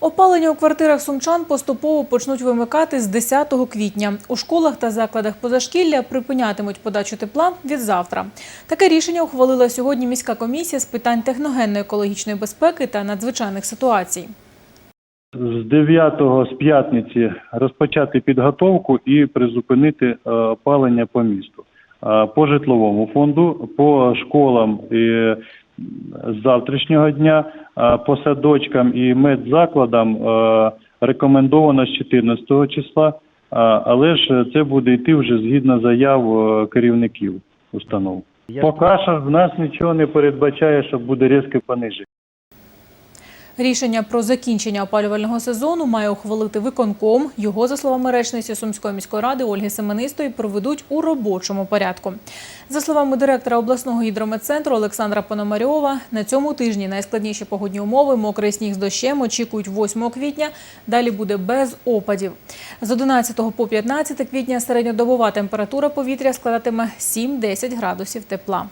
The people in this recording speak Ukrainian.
Опалення у квартирах сумчан поступово почнуть вимикати з 10 квітня. У школах та закладах позашкілля припинятимуть подачу тепла від завтра. Таке рішення ухвалила сьогодні міська комісія з питань техногенної екологічної безпеки та надзвичайних ситуацій. з 9 з п'ятниці розпочати підготовку і призупинити е, опалення по місту. Е, По житловому фонду, по школам з завтрашнього дня, е, по садочкам і медзакладам е, рекомендовано з 14 числа, е, але ж це буде йти вже згідно заяв керівників установ. Поки що в нас нічого не передбачає, що буде різке пониження. Рішення про закінчення опалювального сезону має ухвалити виконком. Його, за словами речниці Сумської міської ради Ольги Семенистої, проведуть у робочому порядку. За словами директора обласного гідрометцентру Олександра Пономарьова, на цьому тижні найскладніші погодні умови, мокрий сніг з дощем очікують 8 квітня. Далі буде без опадів. З 11 по 15 квітня середньодобова температура повітря складатиме 7-10 градусів тепла.